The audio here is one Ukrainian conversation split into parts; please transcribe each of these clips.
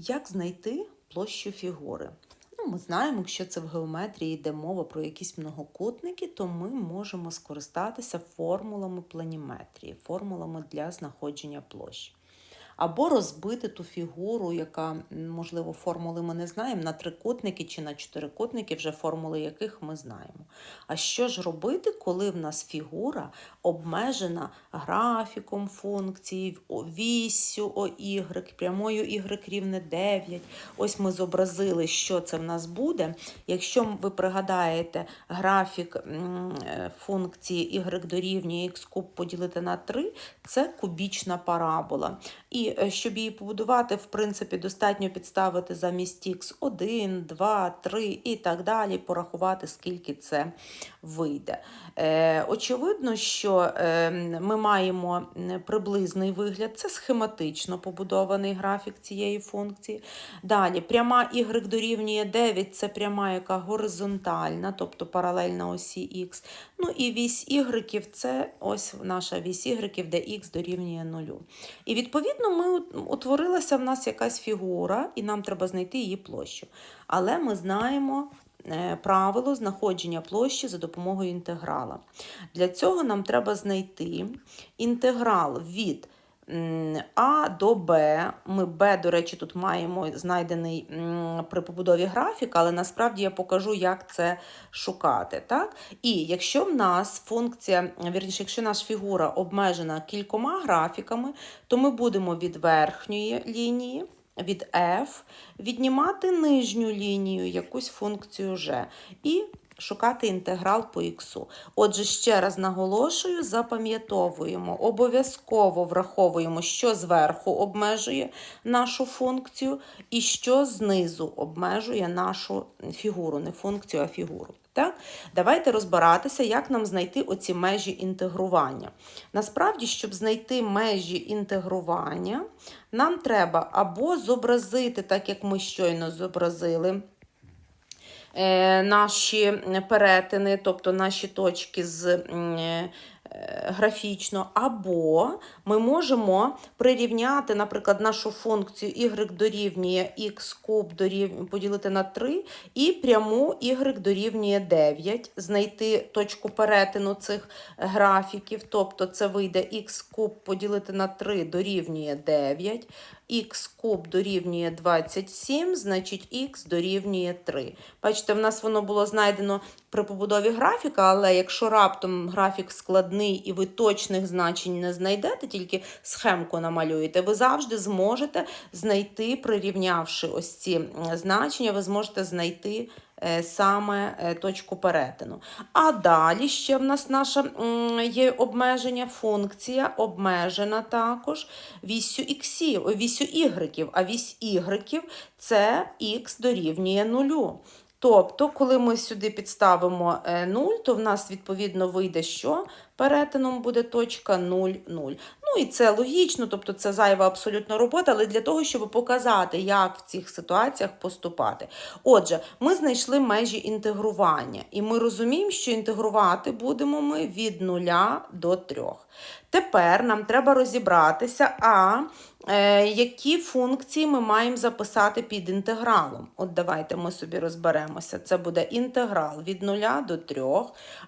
Як знайти площу фігури? Ну, ми знаємо, якщо це в геометрії йде мова про якісь многокутники, то ми можемо скористатися формулами планіметрії, формулами для знаходження площ. Або розбити ту фігуру, яка, можливо, формули ми не знаємо, на трикутники чи на чотирикутники, вже формули яких ми знаємо. А що ж робити, коли в нас фігура обмежена графіком функції, о- віссю OY, прямою y рівне 9. Ось ми зобразили, що це в нас буде. Якщо ви пригадаєте графік е, функції y дорівнює x куб поділити на 3, це кубічна парабола. І е, щоб її побудувати, в принципі, достатньо підставити замість x 1, 2, 3 і так далі, порахувати, скільки це вийде. Е, очевидно, що е, ми маємо приблизний вигляд, це схематично побудований графік цієї функції. Далі, пряма y дорівнює 9 це пряма, яка горизонтальна, тобто паралельна осі х. Ну і вісь y це ось наша вісь y, де х дорівнює 0. І відповідно ми утворилася в нас якась фігура, і нам треба знайти її площу. Але ми знаємо е, правило знаходження площі за допомогою інтеграла. Для цього нам треба знайти інтеграл від А до Б. Ми Б, до речі, тут маємо знайдений при побудові графік, але насправді я покажу, як це шукати. Так? І якщо в нас функція, вірніше, якщо наша фігура обмежена кількома графіками, то ми будемо від верхньої лінії, від F, віднімати нижню лінію, якусь функцію G, і шукати інтеграл по х. Отже, ще раз наголошую, запам'ятовуємо, обов'язково враховуємо, що зверху обмежує нашу функцію, і що знизу обмежує нашу фігуру, не функцію, а фігуру. Так? Давайте розбиратися, як нам знайти оці межі інтегрування. Насправді, щоб знайти межі інтегрування, нам треба або зобразити, так як ми щойно зобразили, наші перетини, тобто наші точки з е, графічно, або ми можемо прирівняти, наприклад, нашу функцію y дорівнює x куб дорівнює, поділити на 3 і пряму y дорівнює 9, знайти точку перетину цих графіків, тобто це вийде x куб поділити на 3 дорівнює 9, х куб дорівнює 27, значить х дорівнює 3. Бачите, в нас воно було знайдено при побудові графіка, але якщо раптом графік складний і ви точних значень не знайдете, тільки схемку намалюєте, ви завжди зможете знайти, прирівнявши ось ці значення, ви зможете знайти е, саме е, точку перетину. А далі ще в нас наша м, є обмеження, функція обмежена також вісю іксів, вісю ігреків, а вісь ігреків це х дорівнює нулю. Тобто, коли ми сюди підставимо е, 0, то в нас відповідно вийде, що перетином буде точка 0, 0. Ну і це логічно, тобто це зайва абсолютно робота, але для того, щоб показати, як в цих ситуаціях поступати. Отже, ми знайшли межі інтегрування, і ми розуміємо, що інтегрувати будемо ми від 0 до 3. Тепер нам треба розібратися, а е, які функції ми маємо записати під інтегралом. От давайте ми собі розберемося. Це буде інтеграл від 0 до 3.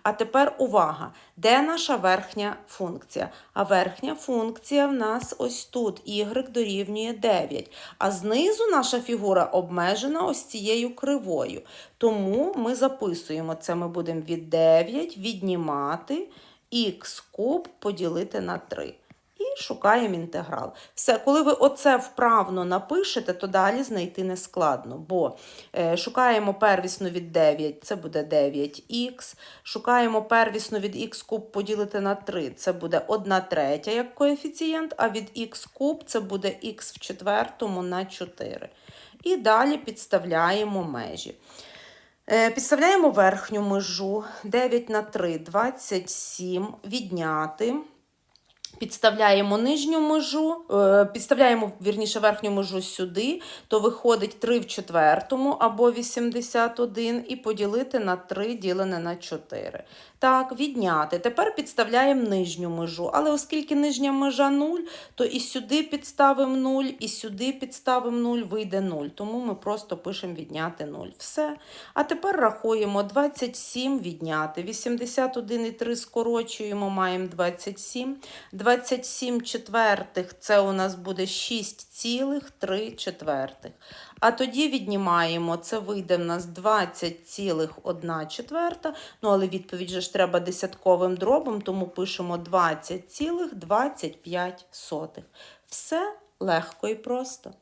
А тепер увага, де наша верхня функція? А верхня функція в нас ось тут, y дорівнює 9. А знизу наша фігура обмежена ось цією кривою. Тому ми записуємо це, ми будемо від 9 віднімати х куб поділити на 3. І шукаємо інтеграл. Все, коли ви оце вправно напишете, то далі знайти не складно, бо е, шукаємо первісну від 9, це буде 9х. Шукаємо первісну від х куб поділити на 3, це буде 1 третя як коефіцієнт, а від х куб це буде х в четвертому на 4. І далі підставляємо межі. Е, Підставляємо верхню межу 9 на 3, 27, відняти Підставляємо нижню межу, е, підставляємо вірніше верхню межу сюди, то виходить 3 в четвертому або 81 і поділити на 3 ділене на 4. Так, відняти. Тепер підставляємо нижню межу. Але оскільки нижня межа 0, то і сюди підставимо 0, і сюди підставимо 0, вийде 0. Тому ми просто пишемо відняти 0. Все. А тепер рахуємо 27 відняти. 81 і 3 скорочуємо, маємо 27. 27 четвертих це у нас буде 6,3 четвертих. А тоді віднімаємо, це вийде в нас 20,1 четверта. Ну, але відповідь же ж треба десятковим дробом, тому пишемо 20,25. Все легко і просто.